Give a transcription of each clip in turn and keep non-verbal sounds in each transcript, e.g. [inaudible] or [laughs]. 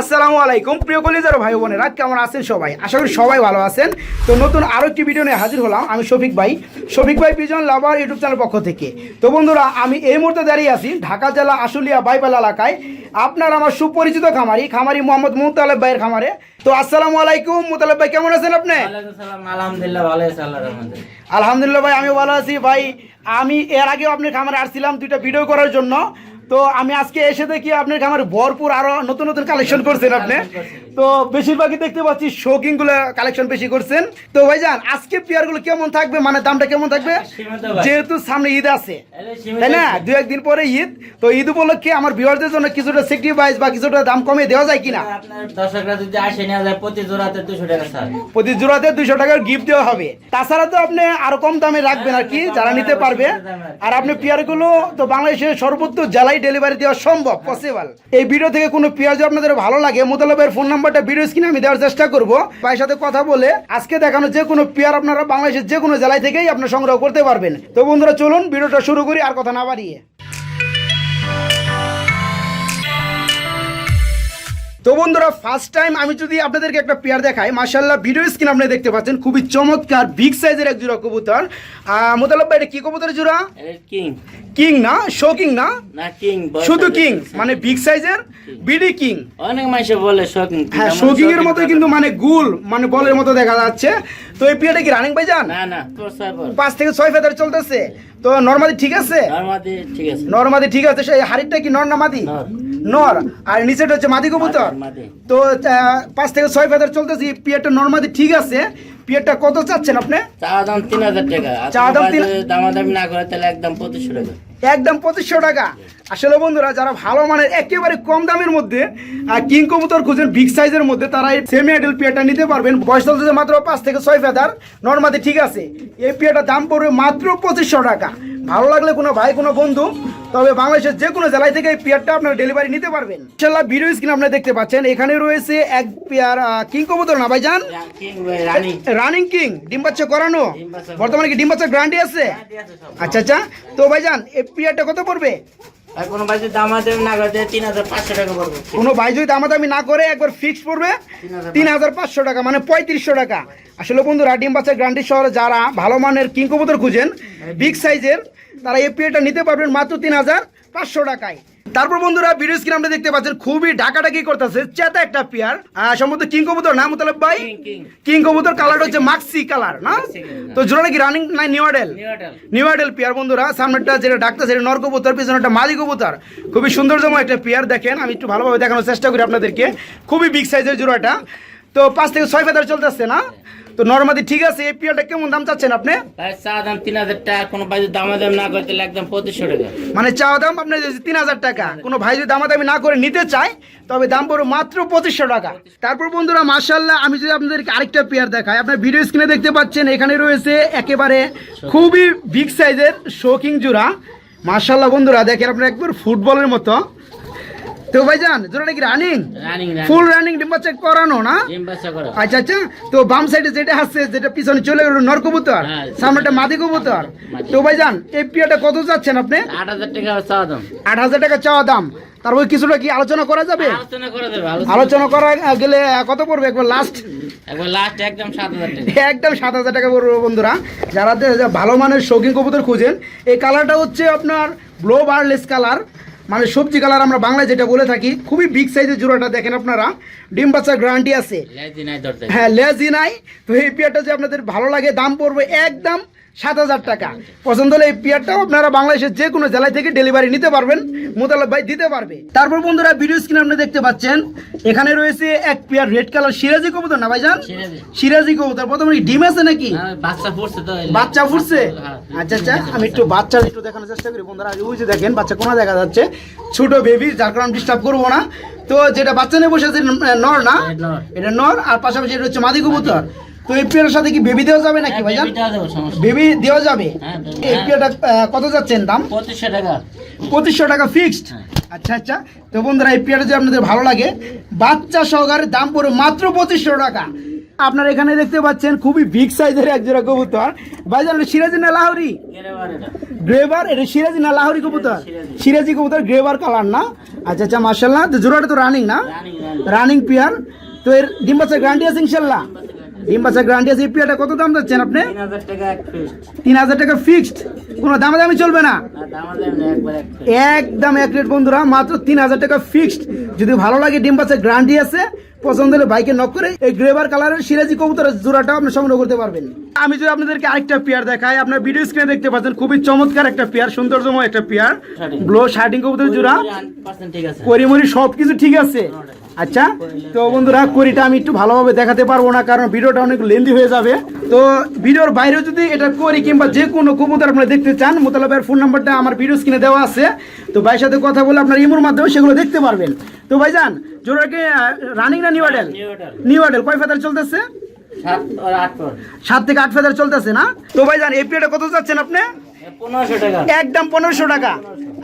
আসসালামু আলাইকুম। প্রিয় কলিজার ভাই বোনেরা কেমন আছেন সবাই? আশা করি সবাই ভালো আছেন। তো নতুন আরও একটি ভিডিও নিয়ে হাজির হলাম আমি শফিক ভাই। শফিক ভাই পিজন লাভার ইউটিউব চ্যানেল পক্ষ থেকে। তো বন্ধুরা আমি এই মুহূর্তে দাঁড়িয়ে আছি ঢাকা জেলা আশুলিয়া বাইপাল এলাকায়। আপনার আমার সুপরিচিত খামারি খামারি মোহাম্মদ মুতালেব ভাইয়ের খামারে। তো আসসালামু আলাইকুম মুতালেব ভাই কেমন আছেন আপনি? আলহামদুলিল্লাহ ভালো আছে আলহামদুলিল্লাহ ভাই আমি ভালো আছি ভাই। আমি এর আগেও আপনার খামারে আসছিলাম দুইটা ভিডিও করার জন্য। তো আমি আজকে এসে দেখি আপনার আমার ভরপুর আরও নতুন নতুন কালেকশন করছেন আপনি। তো বেশিরভাগই দেখতে পাচ্ছি শৌকিংগুলো কালেকশন বেশি করছেন। তো ভাইজান আজকে পেয়ারগুলো কেমন থাকবে? মানে দামটা কেমন থাকবে? যেহেতু সামনে ঈদ আছে। তাই না? দু একদিন পরে ঈদ। তো ঈদ উপলক্ষে আমার ভিউয়ারদের জন্য কিছুটা সেক্রিফাইস বা কিছুটা দাম কমে দেওয়া যায় কিনা? দর্শকরা যদি আসে নেওয়া যায় প্রতি জোড়াতে দুশো টাকা স্যার প্রতি জোড়াতে দুইশো টাকার গিফট দেওয়া হবে। তাছাড়া তো আপনি আরও কম দামে রাখবেন আর কি যারা নিতে পারবে। আর আপনি পেয়ারগুলো তো বাংলাদেশের সর্বোচ্চ জেলায় ডেলিভারি দেওয়া সম্ভব পসিবল এই ভিডিও থেকে কোনো পেয়ার যদি আপনাদের ভালো লাগে মোতালবের ফোন নাম্বারটা ভিডিও স্ক্রিনে আমি দেওয়ার চেষ্টা করব। ভাইয়ের সাথে কথা বলে আজকে দেখানো যে কোনো পেয়ার আপনারা বাংলাদেশের যে কোনো জেলায় থেকেই আপনার সংগ্রহ করতে পারবেন। তো বন্ধুরা, চলুন ভিডিওটা শুরু করি, আর কথা না বাড়িয়ে। তো বন্ধুরা ফার্স্ট টাইম আমি যদি আপনাদেরকে একটা পেয়ার দেখাই মাশাল্লাহ ভিডিও স্ক্রিন আপনি দেখতে পাচ্ছেন, খুবই চমৎকার বিগ সাইজের এক জোড়া কবুতর। মোতালেব ভাই, এটা কি কবুতরের জোড়া? কিং কিং না? শো কিং না? না কিং শুধু কিং মানে বিগ সাইজের বিডি কিং অনেক মানুষ বলে শকিং হ্যাঁ শোকিং এর মতো কিন্তু মানে গুল মানে বলের মতো দেখা যাচ্ছে। তো এই পেয়ারটা কি রানিং ভাই যান না না পাঁচ থেকে ছয় ফেদার চলতেছে। তো নর্মালি ঠিক আছে? নর্মাদি ঠিক আছে। নর্মাদি ঠিক আছে। সেই হাড়িটা কি নর না মাদি? নর। আর নিচেটা হচ্ছে মাদি কবুতর। তো পাঁচ থেকে ছয় ফেদার চলতেছে। পিয়ারটা নর্মাদি ঠিক আছে। পিয়ারটা কত চাচ্ছেন আপনি? চা দাম তিন হাজার টাকা। চা দাম তিন- দামাদামি না করে তাহলে একদম পঁচিশশো টাকা। একদম পঁচিশশো টাকা। আসলে বন্ধুরা, যারা ভালো মানের একেবারে কম দামের মধ্যে কিং কবুতর খুঁজেন বিগ সাইজের মধ্যে, তারা এই সেমি অ্যাডেল পিয়াটা নিতে পারবেন। বয়স মাত্র পাঁচ থেকে ছয় ফেদার নর্মাদি ঠিক আছে। এই পিয়াটার দাম পড়বে মাত্র পঁচিশশো টাকা। ভালো লাগলে কোনো ভাই কোনো বন্ধু তবে বাংলাদেশের যে কোনো জেলায় থেকে এই পেয়ারটা আপনার ডেলিভারি নিতে পারবেন। ইনশাল্লাহ ভিডিও স্ক্রিন আপনারা দেখতে পাচ্ছেন এখানে রয়েছে এক পেয়ার কিং কবুতর না ভাই রানি। রানিং কিং ডিম বাচ্চা করানো। বর্তমানে কি ডিম বাচ্চা গ্যারান্টি আছে? আচ্ছা আচ্ছা। তো ভাইজান এই পেয়ারটা কত পড়বে? কোনো ভাই যদি দামাদামি না করে তিন হাজার পাঁচশো টাকা পড়বে। কোনো ভাই যদি দামাদামি না করে একবার ফিক্স পড়বে তিন হাজার পাঁচশো টাকা মানে পঁয়ত্রিশশো টাকা। আসলে বন্ধুরা ডিম বাচ্চা গ্রান্টি শহরে যারা ভালো মানের কিং কবুতর খুঁজেন বিগ সাইজের তারা এই পেটা নিতে পারবেন মাত্র তিন হাজার পাঁচশো টাকায়। তারপর বন্ধুরা ভিডিও স্ক্রিন আপনি দেখতে পাচ্ছেন খুবই ডাকাডাকি করতেছে চেতা একটা পেয়ার সম্ভবত কিং কবুতর না মুতালেব ভাই? কিং কবুতর কালার হচ্ছে মাক্সি কালার না? তো জোড়া কি রানিং নাই new model new ideal pair বন্ধুরা সামনেটা যেটা ডাক্তার সেটা নর কবুতর পিছনে একটা মাদি কবুতর। খুবই সৌন্দর্যম একটা পেয়ার দেখেন আমি একটু ভালোভাবে দেখানোর চেষ্টা করি আপনাদেরকে। খুবই বিগ সাইজের জোড়াটা। তো পাঁচ থেকে ছয় ফেদার চলতেছে না? তো নর্মাদি ঠিক আছে এই পেয়ারটা কেমন দাম চাচ্ছেন আপনি? ভাই চা দাম তিন হাজার টাকা কোনো ভাই যদি দামাদামি না করে তাহলে একদম পঁচিশশো টাকা মানে চা দাম আপনার তিন হাজার টাকা কোনো ভাই যদি দামাদামি না করে নিতে চায় তবে দাম পড়বে মাত্র পঁচিশশো টাকা। তারপর বন্ধুরা মার্শাল্লাহ আমি যদি আপনাদেরকে আরেকটা পেয়ার দেখাই আপনার ভিডিও স্ক্রিনে দেখতে পাচ্ছেন এখানে রয়েছে একেবারে খুবই বিগ সাইজের শোকিং জোড়া মার্শাল্লাহ বন্ধুরা দেখেন আপনার একবার ফুটবলের মতো তো ভাইজান জোড়াটা কি রানিং ফুল রানিং ডিম্বা চেক করানো না? আচ্ছা আচ্ছা তো বাম সাইডে যেটা আছে যেটা পিছনে চলে গেল নর কবুতর হ্যাঁ। সামনেটা মাদি কবুতর। তো ভাইজান এই পিয়াটা কত যাচ্ছেন আপনি? আট হাজার টাকা চা দাম। আট হাজার টাকা চাওয়া দাম। তারপর কিছুটা কি আলোচনা করা যাবে? আলোচনা করে গেলে কত পড়বে একবার লাস্ট একদম সাত হাজার টাকা। একদম সাত হাজার টাকা পড়বে বন্ধুরা। যারা ভালো মানের শৌখিন কবুতর খুঁজেন এই কালারটা হচ্ছে আপনার ব্লো বারলেস কালার মানে সবজি কালার আমরা বাংলায় যেটা বলে থাকি খুবই বিগ সাইজের জোড়াটা দেখেন আপনারা। ডিম বাচ্চার গ্যারান্টি আছে। হ্যাঁ লেজি নাই। তো এই পেয়ারটা যে আপনাদের ভালো লাগে দাম পড়বে একদম সাত হাজার টাকা। পছন্দ হলে এই পেয়ারটাও আপনারা বাংলাদেশের যে কোনো জেলায় থেকে ডেলিভারি নিতে পারবেন মোতালেব ভাই দিতে পারবে। তারপর বন্ধুরা ভিডিও স্ক্রিন আপনি দেখতে পাচ্ছেন এখানে রয়েছে এক পেয়ার রেড কালার সিরাজি কবুতর না ভাইজান? সিরাজি। কবুতর। প্রথমে ডিম আছে নাকি? হ্যাঁ, বাচ্চা পড়ছে তো বাচ্চা ফুটছে? হ্যাঁ। আচ্ছা আচ্ছা আমি একটু বাচ্চা একটু দেখানোর চেষ্টা করি। বন্ধুরা ওই যে দেখেন বাচ্চা কোনা দেখা যাচ্ছে। ছোট বেবি যার কারণে ডিস্টার্ব করব না। তো যেটা বাচ্চা নিয়ে বসে আছে নর না? এটা নর আর পাশাপাশি এটা হচ্ছে মাদি কবুতর। তো এই পেয়ারের সাথে কি বেবি দেওয়া যাবে নাকি ভাইজান? দেবো সমস্যা বেবি দেওয়া যাবে? হ্যাঁ, এই পেয়ারটা কত যাচ্ছেন দাম? পঁচিশশো টাকা। পঁচিশশো টাকা ফিক্সড হ্যাঁ। আচ্ছা আচ্ছা। তো বন্ধুরা এই পেয়ারটা যদি আপনাদের ভালো লাগে বাচ্চা সহকারে দাম পড়ে মাত্র পঁচিশশো টাকা। আপনারা এখানে দেখতে পাচ্ছেন খুবই বিগ সাইজের এক জোড়া কবুতর। ভাইজান সিরাজি না লাহরি? গ্রেভার এটা। সিরাজি না লাহরি কবুতর? সিরাজি। কবুতর গ্রেভার কালার না। আচ্ছা আচ্ছা মার্শাল্লাহ জোড়াটা তো রানিং না? Running pair. তো এর ডিম বাচ্চার গ্যারান্টি আছে ইনশাল্লাহ ডিম বাচ্চার গ্যারান্টি আছে এই কত দাম যাচ্ছেন আপনি? তিন হাজার টাকা ফিক্সড কোনো দামাদামি চলবে না? একদম এক রেট বন্ধুরা মাত্র তিন হাজার টাকা ফিক্সড যদি ভালো লাগে ডিম বাচ্চার গ্যারান্টি আছে পছন্দ হলে বাইকে নক করে এই গ্রেভার কালারের সিরাজি কবুতরের আপনি সংগ্রহ করতে পারবেন। আমি যদি আপনাদেরকে আরেকটা পেয়ার দেখাই আপনার ভিডিও স্ক্রিনে দেখতে পাচ্ছেন খুবই চমৎকার একটা পেয়ার সৌন্দর্যময় একটা পেয়ার ব্লো শার্টিং কবুতরের জোড়া। করিমরি সব ঠিক আছে। আচ্ছা তো বন্ধুরা করিটা আমি একটু ভালোভাবে দেখাতে পারব না কারণ ভিডিওটা অনেক লেন্দি হয়ে যাবে। তো ভিডিওর বাইরেও যদি এটা করি কিংবা যে কোনো কবুতর আপনারা দেখতে চান মোতালাবের ফোন নাম্বারটা আমার ভিডিও স্ক্রিনে দেওয়া আছে। তো ভাইয়ের সাথে কথা বলে আপনার ইমোর মাধ্যমে সেগুলো দেখতে পারবেন। তো ভাই ভাইজান জোড়াকে রানিং না নিউ Adel। নিউ আডেল কয় ফেদার চলতেছে? সাত থেকে আট ফেদার চলতেছে না? তো ভাইজান এই পিরিয়ডে কত যাচ্ছেন আপনি? একদম পনেরোশো টাকা।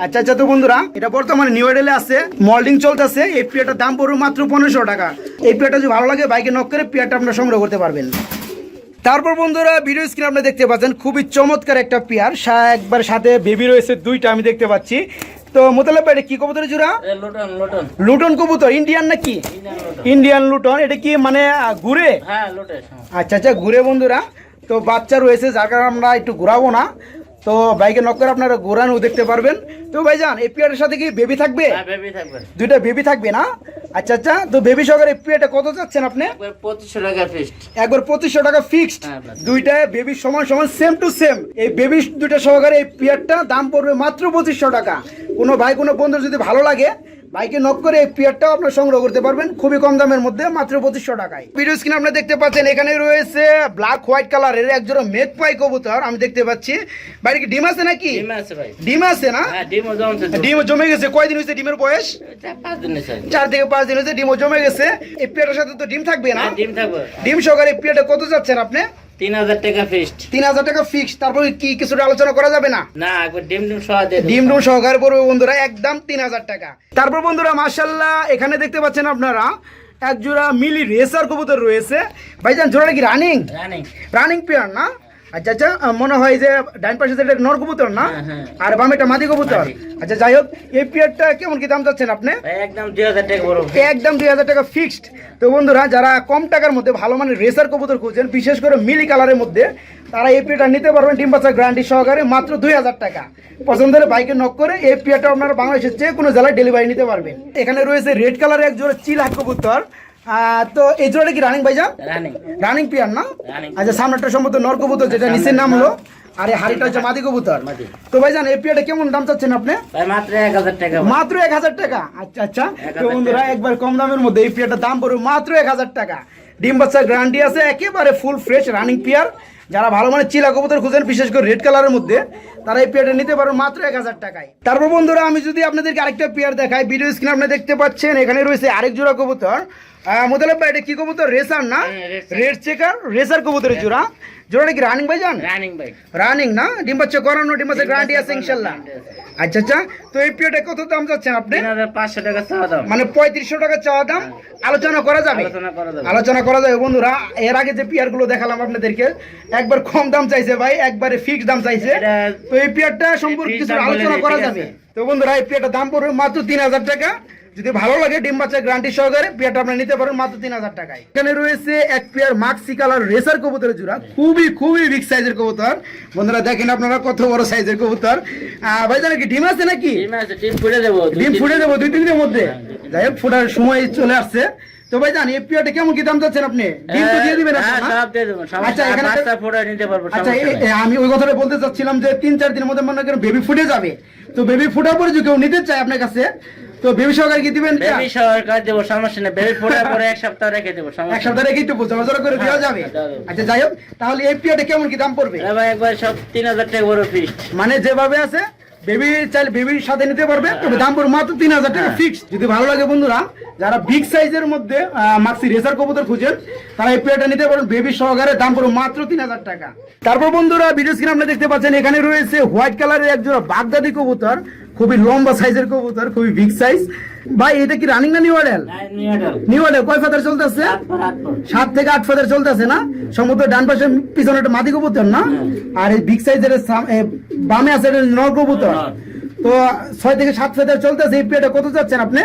আচ্ছা আচ্ছা তো বন্ধুরা এটা বর্তমানে নিউ এডেলে আছে মল্ডিং চলতেছে এই পিয়াটার দাম পড়বে মাত্র পনেরোশো টাকা। এই পিয়াটা যদি ভালো লাগে বাইকে নক করে পিয়াটা আপনারা সংগ্রহ করতে পারবেন। তারপর বন্ধুরা ভিডিও স্ক্রিন আপনি দেখতে পাচ্ছেন খুবই চমৎকার একটা পেয়ার। একবার সাথে বেবি রয়েছে দুইটা আমি দেখতে পাচ্ছি। তো মোতালেব এটা কি কবুতরের জোড়া? লুটন কবুতর ইন্ডিয়ান নাকি? Indian Luton. ইন্ডিয়ান লুটন এটা কি মানে ঘুরে? হ্যাঁ। আচ্ছা আচ্ছা ঘুরে বন্ধুরা। তো বাচ্চা রয়েছে যার কারণে আমরা একটু ঘুরাবো না। তো বাইকে নক করে আপনারা ঘোরানো দেখতে পারবেন। তো ভাইজান এই পিয়ারের সাথে কি বেবি থাকবে? হ্যাঁ বেবি থাকবে। দুইটা বেবি থাকবে না? আচ্ছা আচ্ছা তো বেবি সহকারে এই পিয়ারটা কত চাচ্ছেন আপনি? একবার পঁচিশশো টাকা ফিক্সড একবার পঁচিশশো টাকা ফিক্সড হ্যাঁ। দুইটা বেবি সমান সমান সেম টু সেম এই বেবি দুইটা সহকারে এই পিয়ারটা দাম পড়বে মাত্র পঁচিশশো টাকা। কোনো ভাই কোনো বন্ধু যদি ভালো লাগে বাইকে নক করে এই পিয়ারটাও আপনার সংগ্রহ করতে পারবেন। খুবই কম দামের মধ্যে মাত্র পঁচিশশো টাকায়। ভিডিও স্ক্রিন আপনি দেখতে পাচ্ছেন এখানে রয়েছে ব্ল্যাক হোয়াইট কালারের একজোড়া মেঘ পাই কবুতর আমি দেখতে পাচ্ছি। বাড়ি কি ডিম আছে নাকি? ডিম আছে ভাই। ডিম আছে না? হ্যাঁ। ডিম জমে গেছে। কয়দিন হয়েছে ডিমের বয়স? চার থেকে পাঁচ দিন হয়েছে ডিমও জমে গেছে। এই পিয়াটার সাথে তো ডিম থাকবে না? হ্যাঁ ডিম থাকবে। ডিম সহকারে পিয়াটা কত যাচ্ছেন আপনি? তিন হাজার টাকা ফিস্ট তিন হাজার টাকা ফিক্সড তারপরে কি কিছুটা আলোচনা করা যাবে না? না একবার ডিম ডিম ডিম সহকারে পড়বে বন্ধুরা একদম তিন হাজার টাকা। তারপর বন্ধুরা মার্শাল্লাহ এখানে দেখতে পাচ্ছেন আপনারা এক জোড়া মিলি রেসার কবুতর রয়েছে। ভাইজান জোড়াটা কি রানিং রানিং রানিং পেয়ার না? আচ্ছা আচ্ছা মনে হয় যে ডাইন পাশে যেটা নর কবুতর না? হ্যাঁ, হ্যাঁ। আর বামে এটা মাদি কবুতর? আচ্ছা যাই হোক এই পেয়ারটা কেমন কি দাম চাচ্ছেন আপনি? একদম দুই হাজার টাকা বড়। একদম দুই হাজার টাকা ফিক্সড তো বন্ধুরা যারা কম টাকার মধ্যে ভালো মানের রেসার কবুতর খুঁজছেন বিশেষ করে মিলি কালারের মধ্যে তারা এই পিয়াটা নিতে পারবেন ডিম বাচ্চা গ্যারান্টি সহকারে মাত্র দুই হাজার টাকা। পছন্দ হলে বাইকে নক করে এই পিয়াটা আপনারা বাংলাদেশের যে কোনো জেলায় ডেলিভারি নিতে পারবেন। এখানে রয়েছে রেড কালারের এক জোড়া চিল হাট কবুতর। তো এই জোড়াটা কি রানিং ভাইজান? রানিং পিয়ার না. আচ্ছা সামনেটা সম্ভবত নর কবুতর যেটা নিচের নাম হলো আর এই হাড়িটা হচ্ছে মাদি কবুতর। তো ভাইজান এই কেমন দাম চাচ্ছেন আপনি? মাত্র এক হাজার টাকা মাত্র এক হাজার টাকা? আচ্ছা আচ্ছা। তো বন্ধুরা একবার কম দামের মধ্যে এই পিয়ারটার দাম পড়বে মাত্র এক হাজার টাকা। ডিম বাচ্চার গ্যারান্টি আছে একেবারে ফুল ফ্রেশ রানিং পিয়ার যারা ভালো মানে চিলা কবুতর খুঁজেন বিশেষ করে রেড কালারের মধ্যে তারা এই পেয়ারটা নিতে পারবে মাত্র এক হাজার টাকায়। তারপর বন্ধুরা আমি যদি আপনাদেরকে আরেকটা পেয়ার দেখাই ভিডিও স্ক্রিনে আপনি দেখতে পাচ্ছেন এখানে রয়েছে আরেক জোড়া কবুতর। মোতালেব ভাই এটা কি কবুতর? রেসার না? হ্যাঁ, রেড চেকার রেসার কবুতরের জোড়া। জোড়াটা কি রানিং ভাই জান? রানিং ভাই রানিং না? ডিম বাচ্চা করানো ডিম বাচ্চা গ্যারান্টি আছে ইনশাল্লাহ। আচ্ছা আচ্ছা। তো এই পিওটা কত দাম যাচ্ছেন আপনি? তিন হাজার পাঁচশো টাকা চাওয়া দাম। মানে পঁয়ত্রিশশো টাকা চাওয়া দাম। আলোচনা করা যাবে? আলোচনা করা যাবে। আলোচনা করা যাবে। বন্ধুরা এর আগে যে পিয়ারগুলো দেখালাম আপনাদেরকে একবার কম দাম চাইছে ভাই একবারে ফিক্স দাম চাইছে। তো এই পিয়ারটা সম্পর্কে কিছু আলোচনা করা যাবে। তো বন্ধুরা এই পিয়ারটার দাম পড়বে মাত্র তিন হাজার টাকা। যদি ভালো লাগে ডিম বাচ্চা গ্যারান্টি সহকারে পিয়ারটা আপনি নিতে পারেন মাত্র তিন হাজার টাকায়। এখানে রয়েছে এক পেয়ার মাক্সি কালার রেসার কবুতরের জোড়া খুবই খুবই বিগ সাইজের কবুতর। বন্ধুরা দেখেন আপনারা কত বড় সাইজের কবুতর। ভাই জানা কি ডিম আছে নাকি? ডিম ফুটে দেবো ডিম ফুটে দেবো দুই তিন দিনের মধ্যে। হ্যাঁ, যাই হোক ফোটার সময় চলে আসছে। তো ভাই জান এই পিয়াটা কেমন কি দাম চাচ্ছেন আপনি? ডিম তো দিয়ে দিবেন হ্যাঁ, আপনি, সব দিয়ে দেবো সমস্যা আচ্ছা, এখানে- পাঁচটা ফোটা নিতে পারব আচ্ছা সমস্যা আমি ওই কথাটা বলতে চাচ্ছিলাম যে তিন চার দিনের মধ্যে মনে করেন বেবি ফুটে যাবে। তো বেবি ফুটার পরে যদি কেউ নিতে চায় আপনার কাছে তো বেবি সহকারে কি দিবেন? বেবি সরকার দেবো সমস্যা নেই বেবি ফোটার পরে এক সপ্তাহ রেখে দেবো এক সপ্তাহ রেখে একটু জোড়া জোড়া করে দেওয়া হ্যাঁ, যাবে। আচ্ছা যাই হোক তাহলে এই পিয়াটা কেমন কি দাম পড়বে। ভাই একবার সব তিন হাজার টাকা বড় ফিস্ট মানে যেভাবে আছে বেবি চাইলে বেবির সাথে নিতে পারবে, তবে দাম পড়বে মাত্র তিন হাজার টাকা ফিক্স যদি ভালো লাগে বন্ধুরা, যারা বিগ সাইজের মধ্যে মাক্সি রেসার কবুতর খুঁজেন, তারা এই পেয়ারটা নিতে পারেন বেবি সহকারে দাম পড়বে মাত্র তিন হাজার টাকা। তারপর বন্ধুরা ভিডিও স্ক্রিন আপনি দেখতে পাচ্ছেন, এখানে রয়েছে হোয়াইট কালারের একজন বাগদাদি কবুতর। খুবই লম্বা সাইজের কবুতর খুবই বিগ সাইজ ভাই এটা কি রানিং না নিউ মডেল নিউ মডেল কয় ফাদার চলতেছে? সাত থেকে আট ফাদার চলতেছে না? সম্ভবত ডান পাশে পিছনে একটা মাদি কবুতর না? আর এই বিগ সাইজের বামে আছে এটা নর কবুতর। তো ছয় থেকে সাত ফেদার চলতেছে এই পেটা কত যাচ্ছেন আপনি?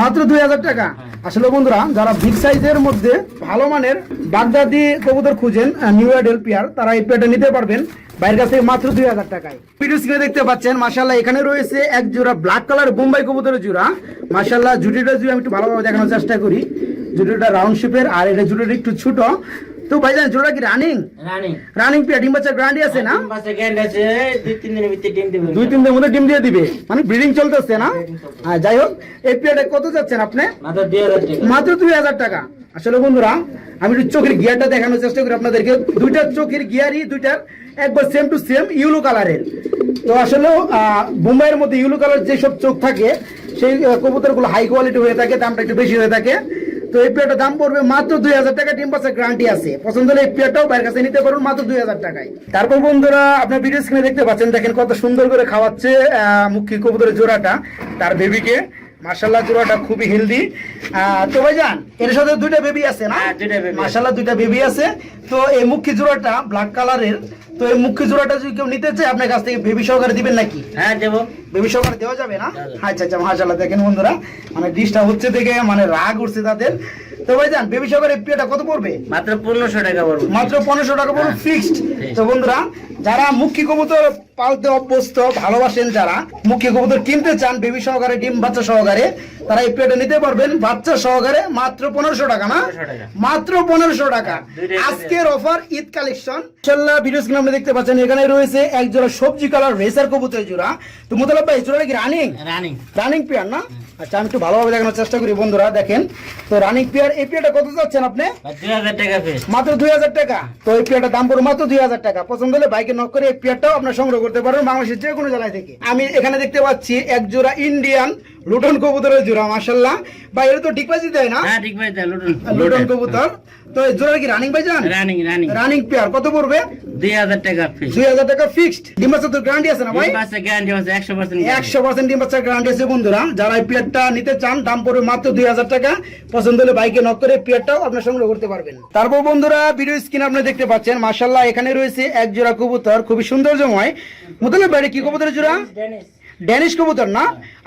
মাত্র দুই হাজার টাকা টাকা? আসলে বন্ধুরা যারা বিগ সাইজের মধ্যে ভালো মানের বাগদাদি কবুতর খুঁজেন নিউ এডেল পিয়ার তারা এই পেটা নিতে পারবেন। বাইরের কাছ থেকে মাত্র দুই হাজার টাকায়। ভিডিও স্ক্রিনে দেখতে পাচ্ছেন মাসাল্লাহ এখানে রয়েছে এক জোড়া ব্ল্যাক কালার বোম্বাই কবুতরের জোড়া। মাসাল্লাহ জুটিটা যদি আমি একটু ভালোভাবে দেখানোর চেষ্টা করি জুটিটা রাউন্ড শেপের আর এটা জুটিটা একটু ছোট। তো ভাইজান জোড়া কি রানিং রানি রানিং পিয়া ডিম বাচ্চার গ্যারান্টি আছে না? মাসে গ্যান্ড আছে দুই তিন দিনের ভিতরে ডিম দেবে। দুই তিন দিনের মধ্যে ডিম দিয়ে দিবে। মানে ব্রিডিং চলতেছে না? হ্যাঁ যাই হোক এই পিয়াটা কত যাচ্ছেন আপনি? মাত্র দুই হাজার টাকা। মাত্র দুই হাজার টাকা। আসলে বন্ধুরা আমি একটু চোখের গিয়ারটা দেখানোর চেষ্টা করি আপনাদেরকে। দুইটা চোখের গিয়ারই দুইটার একবার সেম টু সেম ইউলো কালারের তো আসলে বোম্বাইয়ের মধ্যে ইউলো কালার যেসব চোখ থাকে সেই কবুতরগুলো হাই কোয়ালিটি হয়ে থাকে দামটা একটু বেশি হয়ে থাকে। তো এই পেয়ারটার দাম পড়বে মাত্র দুই হাজার টাকা টিম পাশে গ্যারান্টি আছে। পছন্দ হলে এই পেয়ারটাও বাইরের কাছে নিতে পারুন মাত্র দুই হাজার টাকায়। তারপর বন্ধুরা আপনার ভিডিও স্ক্রিনে দেখতে পাচ্ছেন দেখেন কত সুন্দর করে খাওয়াচ্ছে আহ, মুখী কবুতরের জোড়াটা তার বেবিকে মার্শাল্লাহ জোড়াটা খুবই হেলদি তো ভাইজান এর সাথে দুইটা বেবি আছে না? হ্যাঁ, দুইটা। মার্শাল্লাহ বেবি আছে। তো এই মুখ্য জোড়াটা ব্ল্যাক কালারের তো এই মুখ্য জোড়াটা যদি কেউ নিতে চায় আপনার কাছ থেকে বেবি সহকারে দিবেন নাকি? হ্যাঁ দেবো। বেবি সহকারে দেওয়া যাবে না? আচ্ছা আচ্ছা মার্শাল্লাহ দেখেন বন্ধুরা মানে ডিশটা হচ্ছে দেখে মানে রাগ উঠছে তাদের। তো ভাইজান বেবি পিয়াটা কত পড়বে? মাত্র পনেরোশো টাকা পড়ব। মাত্র পনেরোশো টাকা পড়বে হ্যাঁ। ফিক্সড তো বন্ধুরা যারা মুখী কবুতর পালতে অভ্যস্ত ভালোবাসেন যারা মুখী কবুতর কিনতে চান বেবি সহকারে ডিম বাচ্চা সহকারে তারা এই পেটে নিতে পারবেন। বাচ্চা সহকারে মাত্র পনেরোশো টাকা না? মাত্র পনেরোশো টাকা। আজকের অফার ঈদ কালেকশন ইনশাল্লাহ ভিডিও স্ক্রিনে আপনি দেখতে পাচ্ছেন এখানে রয়েছে এক জোড়া সবজি কালার রেসার কবুতরের জোড়া। তো মোতালাব ভাই জোড়া কি রানিং রানি রানিং পেয়ার না? আচ্ছা আমি একটু ভালোভাবে দেখানোর চেষ্টা করি বন্ধুরা দেখেন। তো রানিং পেয়ার এই পেয়ারটা কত চাচ্ছেন আপনি? মাত্র দুই হাজার টাকা। তো এই পেয়ারটা দাম পড়বে মাত্র দুই হাজার টাকা। পছন্দ হলে বাইকে নক করে এই পেয়ারটাও আপনার সংগ্রহ করতে পারবেন বাংলাদেশের যে কোনো জায়গায় থেকে। আমি এখানে দেখতে পাচ্ছি এক জোড়া ইন্ডিয়ান লুটন কবুতরের জোড়া মাসাল্লাহ বা এটা তো ডিগবাজি দেয় না? হ্যাঁ ঠিক ভাই তাই লুটুন। লুটন কবুতর। তো এই জোড়া কি রানিং ভাই রানি রানি রানিং পেয়ার কত পড়বে? দুই হাজার টাকা ফিস দুই হাজার টাকা ফিক্সড ডিম্বাচা তো গ্যারান্টি আছে না ভাই? মাসে গ্যারান্টি আছে একশো পার্সেন্ট একশো পার্সেন্ট ডিম বাচ্চার গ্যারান্টি আছে বন্ধুরা। যারা এই পেয়ারটা নিতে চান দাম পড়বে মাত্র দুই হাজার টাকা। পছন্দ হলে বাইকে নক করে পেয়ারটাও আপনার সংগ্রহ করতে পারবেন। তারপর বন্ধুরা ভিডিও স্ক্রিন আপনি দেখতে পাচ্ছেন মার্শাল্লাহ এখানে রয়েছে এক জোড়া কবুতর খুবই সৌন্দর্যময়। মোতালে বাইরে কি কবুতরের জোড়া? ড্যানিশ কবুতর না?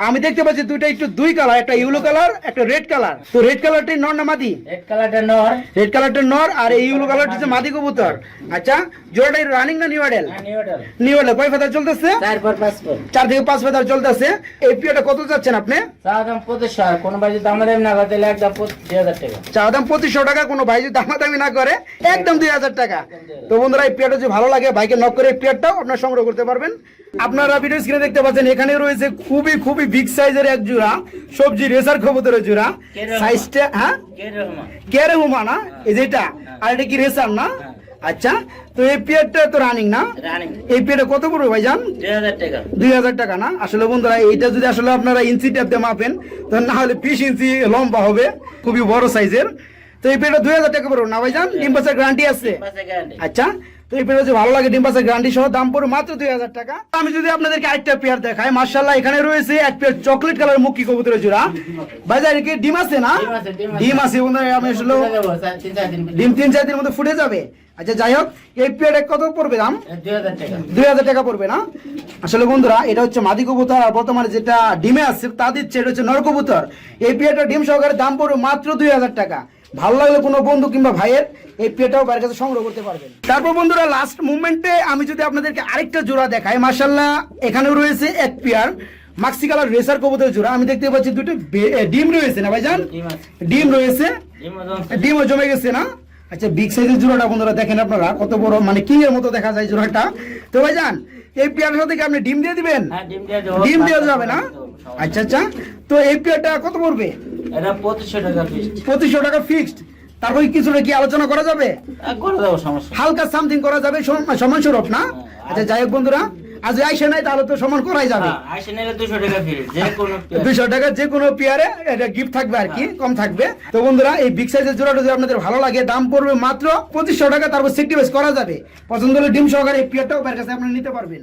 আমি দেখতে পাচ্ছি দুইটা একটু দুই কালার একটা ইউলো কালার একটা রেড কালার তো রেড কালারটাই নর না মাদি? রেড কালারটা নর। রেড কালারটা নর আর এই ইউলো কালারটা হচ্ছে মাদি কবুতর। আচ্ছা জোড়াটাই রানিং না নিউ হ্যাঁ নিউডাল নিউ মডেল কয় ফাদার চলতেছে? চার থেকে পাঁচ ফেদার চলতেছে। এই পিয়াটা কত যাচ্ছেন আপনি? দাম পঁচিশশো আর কোনো ভাই যদি আমাদের না করতে একদম দুই হাজার টাকা। চা দাম পঁচিশশো টাকা কোনো ভাই যদি দামাদামি না করে একদম দুই হাজার টাকা। তো বন্ধুরা এই পিয়াটা যদি ভালো লাগে ভাইকে নক করে এই পিয়ারটাও আপনার সংগ্রহ করতে পারবেন। আপনারা ভিডিও স্ক্রিনে দেখতে পাচ্ছেন এখানে রয়েছে খুবই খুবই বিগ সাইজের এক জোড়া সবজি রেসার কবুতরের জোড়া। সাইজটা হ্যাঁ? কে কেরে হুমা না এই যেটা আর এটা কি রেসার না? আচ্ছা তো এই পিয়ারটা তো রানিং না? রানি এই পিয়ারটা কত পড়বে ভাইজান? দুই হাজার টাকা। না? আসলে বন্ধুরা এইটা যদি আসলে আপনারা ইঞ্চি ট্যাপ দিয়ে মাপেন তো না হলে বিশ ইঞ্চি লম্বা হবে খুবই বড় সাইজের তো এই পেটা দুই হাজার টাকা পড়বে না ভাইজান? ডিম পাচার গ্যারান্টি আছে? আচ্ছা তো এই ভালো লাগে ডিম গ্যারান্টি সহ দাম মাত্র দুই হাজার টাকা। আমি যদি আপনাদেরকে আরেকটা পেয়ার দেখাই মার্শাল্লাহ এখানে রয়েছে এক পেয়ার চকলেট কালার মুখী কবুতরের জোড়া। ভাইজান কি ডিম আছে না? ডিম আছে, ডিম আমি আসলে তিন চার দিন ডিম তিন চার দিনের মধ্যে ফুটে যাবে। আচ্ছা যাই হোক এই পেয়ারটা কত পড়বে দাম? দুই হাজার টাকা। পড়বে না? আসলে বন্ধুরা এটা হচ্ছে মাদি কবুতর আর বর্তমানে যেটা ডিমে আসছে তা দিচ্ছে এটা হচ্ছে নর কবুতর। এই পেয়ারটা ডিম সহকারে দাম পড়বে মাত্র দুই হাজার টাকা। ভালো লাগলে কোনো বন্ধু কিংবা ভাইয়ের এই পেটাও বাইরের কাছে সংগ্রহ করতে পারবেন। তারপর বন্ধুরা লাস্ট মুভমেন্টে আমি যদি আপনাদেরকে আরেকটা জোড়া দেখাই মার্শাল্লাহ এখানেও রয়েছে এক পেয়ার মাক্সি কালার রেসার কবুতর জোড়া। আমি দেখতে পাচ্ছি দুটো ডিম রয়েছে না ভাইজান? ডিম ডিম রয়েছে। ডিমও জমে গেছে। না? আচ্ছা বিগ সাইজের জোড়াটা বন্ধুরা দেখেন আপনারা কত বড় মানে কিং এর মতো দেখা যায় জোড়াটা। তো ভাইজান এই সাথে কি আপনি ডিম দিয়ে দিবেন? হ্যাঁ ডিম দিয়ে ডিম দেওয়া যাবে না? আচ্ছা আচ্ছা। তো এই পেয়ারটা কত পড়বে? এটা টাকা পঁচিশশো টাকা ফিক্সড তারপরে কিছুটা কি আলোচনা করা যাবে? করে সমস্যা হালকা সামথিং করা যাবে সমান স্বরূপ না? আচ্ছা যাই হোক বন্ধুরা আজ আইসে নাই তাহলে তো সমান করাই যাবে। হ্যাঁ [laughs] দুশো টাকা যে কোনো পেয়ার। এটা গিফট থাকবে আর কি কম থাকবে। তো বন্ধুরা এই বিগ সাইজের জোড়াটা যদি আপনাদের ভালো লাগে দাম পড়বে মাত্র পঁচিশশো টাকা তারপর সিক্টি বেস করা যাবে। পছন্দ হলে ডিম সহকারে এই পেয়ারটাও কাছে আপনারা নিতে পারবেন।